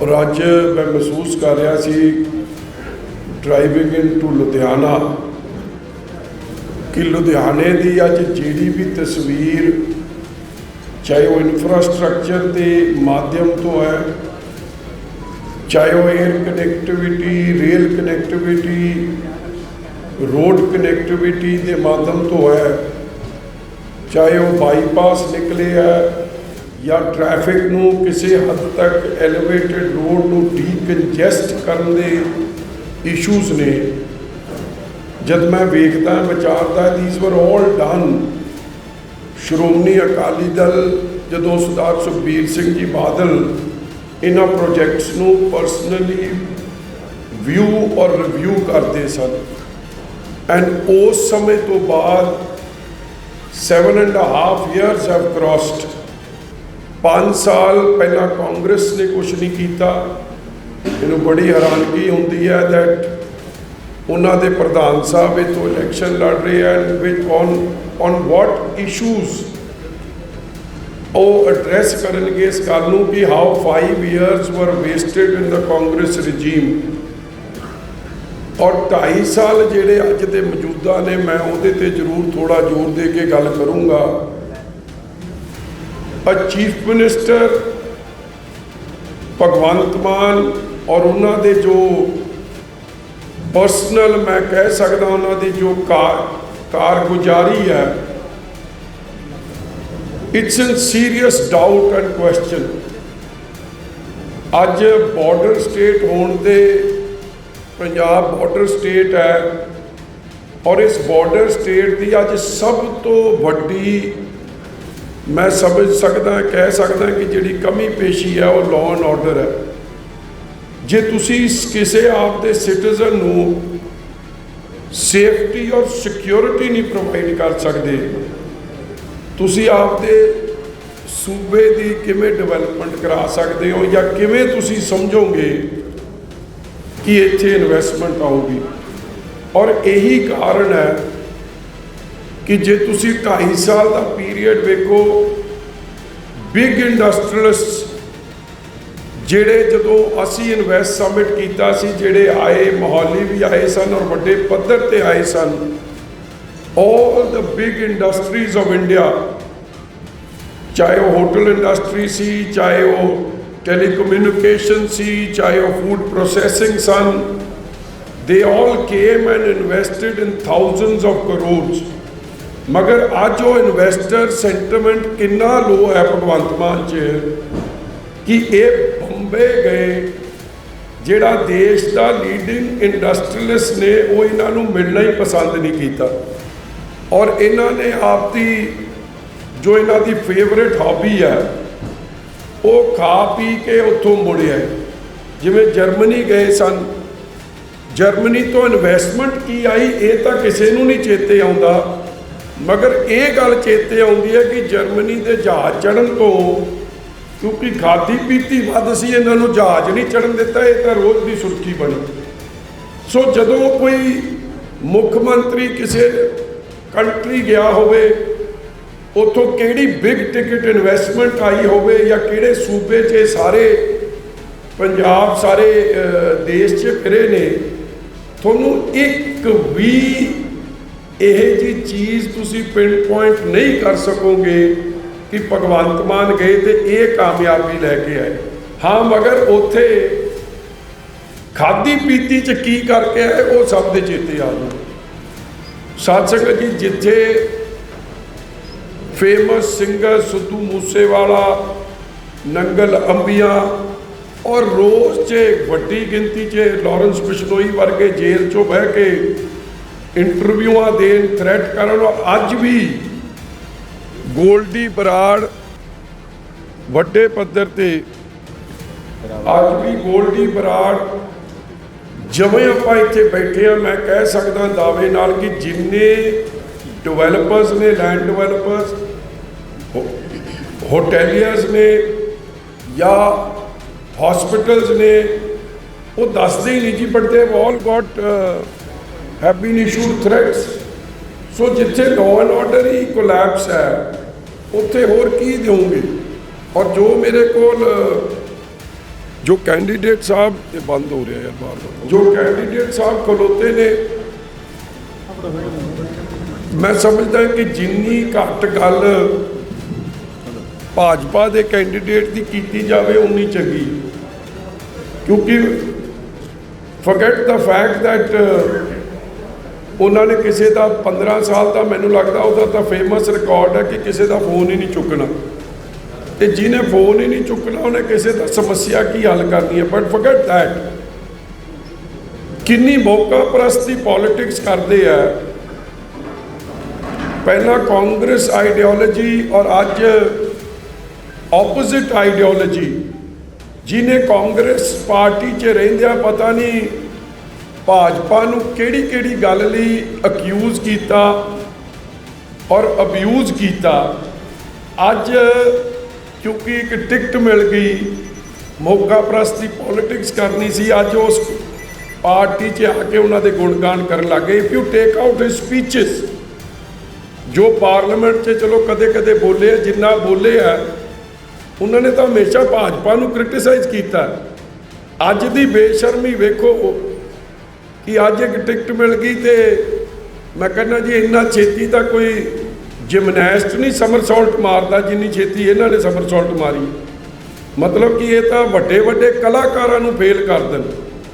ਔਰ ਅੱਜ ਮੈਂ ਮਹਿਸੂਸ ਕਰ ਰਿਹਾ ਸੀ ਡਰਾਈਵਿੰਗ ਇਨ ਟੂ ਲੁਧਿਆਣਾ ਕਿ ਲੁਧਿਆਣੇ ਦੀ ਅੱਜ ਜਿਹੜੀ ਵੀ ਤਸਵੀਰ ਚਾਹੇ ਉਹ ਇਨਫਰਾਸਟ੍ਰਕਚਰ ਦੇ ਮਾਧਿਅਮ ਤੋਂ ਹੈ, ਚਾਹੇ ਉਹ air connectivity rail connectivity road connectivity ਦੇ ਮਾਧਿਅਮ ਤੋਂ ਹੈ, ਚਾਹੇ ਉਹ ਬਾਈਪਾਸ ਨਿਕਲੇ ਹੈ ਜਾਂ ਟ੍ਰੈਫਿਕ ਨੂੰ ਕਿਸੇ ਹੱਦ ਤੱਕ ਐਲੀਵੇਟਡ ਰੋਡ ਨੂੰ ਡੀਕੰਜੈਸਟ ਕਰਨ ਦੇ ਇਸ਼ੂਜ਼ ਨੇ। ਜਦ ਮੈਂ ਵੇਖਦਾ, ਵਿਚਾਰਦਾ these were all done Shiromani Akali Dal, ਜਦੋਂ ਸਰਦਾਰ ਸੁਖਬੀਰ ਸਿੰਘ ਜੀ ਬਾਦਲ ਇਹਨਾਂ ਪ੍ਰੋਜੈਕਟਸ ਨੂੰ ਪਰਸਨਲੀ ਵਿਊ ਔਰ ਰਿਵਿਊ ਕਰਦੇ ਸਨ। ਐਂਡ ਉਸ ਸਮੇਂ ਤੋਂ ਬਾਅਦ seven and half half have have 5 ਸਾਲ ਪਹਿਲਾਂ ਕਾਂਗਰਸ ਨੇ ਕੁਝ ਨਹੀਂ ਕੀਤਾ। ਮੈਨੂੰ ਬੜੀ ਹੈਰਾਨਗੀ ਹੁੰਦੀ ਹੈ ਦੈਟ ਉਹਨਾਂ ਦੇ ਪ੍ਰਧਾਨ ਸਾਹਿਬ ਇਹ ਤੋਂ ਇਲੈਕਸ਼ਨ ਲੜ ਰਹੇ ਹਨ ਵਿਚ ਔਨ ਔਨ ਵਾਟ ਇਸ਼ੂਜ਼ ਉਹ ਐਡਰੈਸ ਕਰਨਗੇ ਇਸ ਗੱਲ ਨੂੰ ਕਿ how 5 years were wasted in the Congress regime ਔਰ 2.5 ਸਾਲ ਜਿਹੜੇ ਅੱਜ ਦੇ ਮੌਜੂਦਾ ਨੇ, ਮੈਂ ਉਹਦੇ ਤੇ ਜ਼ਰੂਰ ਥੋੜਾ ਜ਼ੋਰ ਦੇ ਕੇ ਗੱਲ ਕਰੂੰਗਾ। Uh chief minister Bhagwant Mann ਔਰ ਉਹਨਾਂ ਦੇ ਜੋ ਪਰਸਨਲ ਮੈਂ ਕਹਿ ਸਕਦਾ ਉਹਨਾਂ ਦੀ ਜੋ ਕਾਰ, ਕਾਰਗੁਜ਼ਾਰੀ ਹੈ it's in serious doubt and question ਅੱਜ ਬਾਰਡਰ ਸਟੇਟ ਹੋਣ ਦੇ, ਪੰਜਾਬ ਬਾਰਡਰ ਸਟੇਟ ਹੈ, ਔਰ ਇਸ ਬਾਰਡਰ ਸਟੇਟ ਦੀ ਅੱਜ ਸਭ ਤੋਂ ਵੱਡੀ ਮੈਂ ਸਮਝ ਸਕਦਾ, ਕਹਿ ਸਕਦਾ ਕਿ ਜਿਹੜੀ ਕਮੀ ਪੇਸ਼ੀ ਹੈ, ਉਹ ਲਾਅ ਐਂਡ ਆਰਡਰ ਹੈ। ਜੇ ਤੁਸੀਂ ਕਿਸੇ ਆਪ ਦੇ ਸਿਟੀਜ਼ਨ ਨੂੰ ਸੇਫਟੀ ਔਰ ਸਿਕਿਉਰਿਟੀ ਨਹੀਂ ਪ੍ਰੋਵਾਈਡ ਕਰ ਸਕਦੇ, ਤੁਸੀਂ ਆਪ ਦੇ ਸੂਬੇ ਦੀ ਕਿਵੇਂ ਡਿਵੈਲਪਮੈਂਟ ਕਰਾ ਸਕਦੇ ਹੋ ਜਾਂ ਕਿਵੇਂ ਤੁਸੀਂ ਸਮਝੋਗੇ ਕਿ ਇੱਥੇ ਇਨਵੈਸਟਮੈਂਟ ਆਊਗੀ? ਔਰ ਇਹੀ ਕਾਰਨ ਹੈ ਕਿ ਜੇ ਤੁਸੀਂ 2.5 ਸਾਲ ਦਾ ਪੀਰੀਅਡ ਵੇਖੋ ਬਿਗ ਇੰਡਸਟਰੀਅਲਿਸਟ ਜਿਹੜੇ ਜਦੋਂ ਅਸੀਂ ਇਨਵੈਸਟ ਸਬਮਿਟ ਕੀਤਾ ਸੀ, ਜਿਹੜੇ ਆਏ, ਮੋਹਾਲੀ ਵੀ ਆਏ ਸਨ ਔਰ ਵੱਡੇ ਪੱਧਰ ਤੇ ਆਏ ਸਨ, all the big industries of India ਚਾਹੇ ਉਹ ਹੋਟਲ ਇੰਡਸਟਰੀ ਸੀ, ਚਾਹੇ ਉਹ ਟੈਲੀਕਮਿਊਨੀਕੇਸ਼ਨ ਸੀ, ਚਾਹੇ ਉਹ ਫੂਡ ਪ੍ਰੋਸੈਸਿੰਗ ਸਨ, they all came and invested in thousands of crores. ਮਗਰ ਅੱਜ ਉਹ ਇਨਵੈਸਟਰ ਸੈਂਟੀਮੈਂਟ ਕਿੰਨਾ ਲੋ ਹੈ ਭਗਵੰਤ ਮਾਨ ਚ, ਕਿ ਇਹ ਬੰਬੇ ਗਏ, ਜਿਹੜਾ ਦੇਸ਼ ਦਾ ਲੀਡਿੰਗ ਇੰਡਸਟਰੀਅਲਿਸਟ ਨੇ, ਉਹ ਇਹਨਾਂ ਨੂੰ ਮਿਲਣਾ ਹੀ ਪਸੰਦ ਨਹੀਂ ਕੀਤਾ। ਔਰ ਇਹਨਾਂ ਨੇ ਆਪਦੀ ਜੋ ਇਹਨਾਂ ਦੀ ਫੇਵਰਿਟ ਹੌਬੀ ਹੈ, ਉਹ ਖਾ ਪੀ ਕੇ ਉੱਥੋਂ ਮੁੜਿਆ ਜਿਵੇਂ ਜਰਮਨੀ ਗਏ ਸਨ। ਜਰਮਨੀ ਤੋਂ ਇਨਵੈਸਟਮੈਂਟ ਕੀ ਆਈ, ਇਹ ਤਾਂ ਕਿਸੇ ਨੂੰ ਨਹੀਂ ਚੇਤੇ ਆਉਂਦਾ। ਮਗਰ ਇਹ ਗੱਲ ਚੇਤੇ ਆਉਂਦੀ ਹੈ ਕਿ ਜਰਮਨੀ ਦੇ ਜਹਾਜ਼ ਚੜਨ ਤੋਂ ਕਿਉਂਕਿ ਖਾਦੀ ਪੀਤੀ ਵੱਧ ਸੀ, ਇਹਨਾਂ ਨੂੰ ਜਹਾਜ਼ ਨਹੀਂ ਚੜਨ ਦਿੱਤਾ, ਇਹ ਤਾਂ ਰੋਜ਼ ਦੀ ਸੁਰਖੀ ਬਣੀ। ਸੋ ਜਦੋਂ ਕੋਈ ਮੁੱਖ ਮੰਤਰੀ ਕਿਸੇ ਕੰਟਰੀ ਗਿਆ ਹੋਵੇ, ਉਥੋਂ ਕਿਹੜੀ ਬਿਗ ਟਿਕਟ ਇਨਵੈਸਟਮੈਂਟ ਆਈ ਹੋਵੇ ਜਾਂ ਕਿਹੜੇ ਸੂਬੇ 'ਚ ਸਾਰੇ ਪੰਜਾਬ, ਸਾਰੇ ਦੇਸ਼ 'ਚ ਫਿਰੇ ਨੇ, ਤੁਹਾਨੂੰ ਇੱਕ ਵੀ ਇਹ ਜੀ ਚੀਜ਼ ਤੁਸੀਂ ਪਿੰਡ ਪੁਆਇੰਟ ਨਹੀਂ ਕਰ ਸਕੋਗੇ ਕਿ ਭਗਵੰਤ ਮਾਨ ਗਏ ਤੇ ਇਹ ਕਾਮਯਾਬੀ ਲੈ ਕੇ ਆਏ। ਹਾਂ, ਮਗਰ ਉਥੇ ਖਾਦੀ ਪੀਤੀ ਚ ਕੀ ਕਰਕੇ ਆਏ, ਉਹ ਸਭ ਦੇ ਚੇਤੇ ਆ ਜਾਣ। ਸਾਧ ਸੰਗਤ ਜੀ, ਜਿੱਥੇ ਫੇਮਸ ਸਿੰਗਰ ਸਿੱਧੂ ਮੂਸੇਵਾਲਾ, ਨੰਗਲ ਅੰਬੀਆਂ ਔਰ ਰੋਜ਼ 'ਚ ਵੱਡੀ ਗਿਣਤੀ 'ਚ ਲਾਰੈਂਸ ਬਿਸ਼ਨੋਈ ਵਰਗੇ ਜੇਲ੍ਹ 'ਚੋਂ ਬਹਿ ਕੇ ਇੰਟਰਵਿਊਆਂ ਦੇਣ ਥ੍ਰੈਟ ਕਰਨ ਔਰ ਅੱਜ ਵੀ ਗੋਲਡੀ ਬਰਾੜ ਵੱਡੇ ਪੱਧਰ ਤੇ ਅੱਜ ਵੀ ਗੋਲਡੀ ਬਰਾੜ ਜਿਵੇਂ ਆਪਾਂ ਇੱਥੇ ਬੈਠੇ ਆ ਮੈਂ ਕਹਿ ਸਕਦਾ ਦਾਅਵੇ ਨਾਲ ਕਿ ਜਿੰਨੇ ਡਿਵੈਲਪਰਸ ਨੇ ਲੈਂਡ ਡਿਵੈਲਪਰਸ ਹੋਟਲੀਅਰਸ ਨੇ ਜਾਂ ਹਸਪੀਟਲਸ ਨੇ, ਉਹ ਦੱਸਦੇ ਹੀ ਨਹੀਂ ਜੀ but they all got have been issued threats so ਜਿੱਥੇ ਲਾਅ ਐਂਡ ਆਰਡਰ ਹੀ ਕੋਲੈਪਸ ਹੈ ਉੱਥੇ ਹੋਰ ਕੀ ਦੇਵੋਗੇ ਔਰ ਜੋ ਮੇਰੇ ਕੋਲ ਜੋ ਕੈਂਡੀਡੇਟ ਸਾਹਿਬ ਇਹ ਬੰਦ ਹੋ ਰਿਹਾ ਯਾਰ ਬਾਰ ਬਾਰ ਜੋ ਕੈਂਡੀਡੇਟ ਸਾਹਿਬ ਖਲੋਤੇ ਨੇ ਮੈਂ ਸਮਝਦਾ ਕਿ ਜਿੰਨੀ ਘੱਟ ਗੱਲ ਭਾਜਪਾ ਦੇ ਕੈਂਡੀਡੇਟ ਦੀ ਕੀਤੀ ਜਾਵੇ ਉਨੀ ਚੰਗੀ ਕਿਉਂਕਿ ਫੋਰਗੇਟ ਦਾ ਫੈਕਟ ਦੈਟ ਉਹਨਾਂ ਨੇ ਕਿਸੇ ਦਾ 15 ਸਾਲ ਦਾ ਮੈਨੂੰ ਲੱਗਦਾ ਉਹਦਾ ਤਾਂ ਫੇਮਸ ਰਿਕਾਰਡ ਹੈ ਕਿ ਕਿਸੇ ਦਾ ਫੋਨ ਹੀ ਨਹੀਂ ਚੁੱਕਣਾ। ਤੇ ਜਿਹਨੇ ਫੋਨ ਹੀ ਨਹੀਂ ਚੁੱਕਣਾ, ਉਹਨੇ ਕਿਸੇ ਦਾ ਸਮੱਸਿਆ ਕੀ ਹੱਲ ਕਰਨੀ ਹੈ? ਬਟ ਫਗਟ ਦੈਟ ਕਿੰਨੀ ਮੌਕਾ ਪ੍ਰਸਤੀ ਪੋਲਿਟਿਕਸ ਕਰਦੇ ਆ। ਪਹਿਲਾਂ ਕਾਂਗਰਸ ਆਈਡੀਓਲੋਜੀ ਔਰ ਅੱਜ ਆਪੋਜ਼ਿਟ ਆਈਡੀਓਲੋਜੀ ਜਿਹਨੇ ਕਾਂਗਰਸ ਪਾਰਟੀ 'ਚ ਰਹਿੰਦਿਆਂ ਪਤਾ ਨਹੀਂ ਭਾਜਪਾ ਨੂੰ ਕਿਹੜੀ ਕਿਹੜੀ ਗੱਲ ਲਈ ਅਕਿਊਜ਼ ਕੀਤਾ ਔਰ ਅਬਿਊਜ਼ ਕੀਤਾ? ਅੱਜ ਕਿਉਂਕਿ ਇੱਕ ਟਿਕਟ ਮਿਲ ਗਈ ਮੌਕਾ ਪ੍ਰਸਤੀ ਪੋਲਿਟਿਕਸ ਕਰਨੀ ਸੀ, ਅੱਜ ਉਸ ਪਾਰਟੀ 'ਚ ਆ ਕੇ ਉਹਨਾਂ ਦੇ ਗੁਣਗਾਨ ਕਰਨ ਲੱਗੇ if you take out his speeches ਜੋ ਪਾਰਲੀਮੈਂਟ 'ਚ ਚਲੋ ਕਦੇ-ਕਦੇ ਬੋਲੇ ਜਿੰਨਾ ਬੋਲੇ ਆ, ਉਹਨਾਂ ਨੇ ਤਾਂ ਹਮੇਸ਼ਾ ਭਾਜਪਾ ਨੂੰ ਕ੍ਰਿਟਿਸਾਈਜ਼ ਕੀਤਾ। ਅੱਜ ਦੀ ਬੇਸ਼ਰਮੀ ਵੇਖੋ ਕਿ ਅੱਜ ਇੱਕ ਟਿਕਟ ਮਿਲ ਗਈ ਤੇ ਮੈਂ ਕਹਿੰਦਾ ਜੀ, ਇੰਨਾ ਛੇਤੀ ਤਾਂ ਕੋਈ ਜਿਮਨੈਸਟ ਨਹੀਂ ਸਮਰਸੌਲਟ ਮਾਰਦਾ, ਜਿੰਨੀ ਛੇਤੀ ਇਹਨਾਂ ਨੇ ਸਮਰਸੌਲਟ ਮਾਰੀ। ਮਤਲਬ ਕਿ ਇਹ ਤਾਂ ਵੱਡੇ ਵੱਡੇ ਕਲਾਕਾਰਾਂ ਨੂੰ ਫੇਲ ਕਰ ਦੇਣ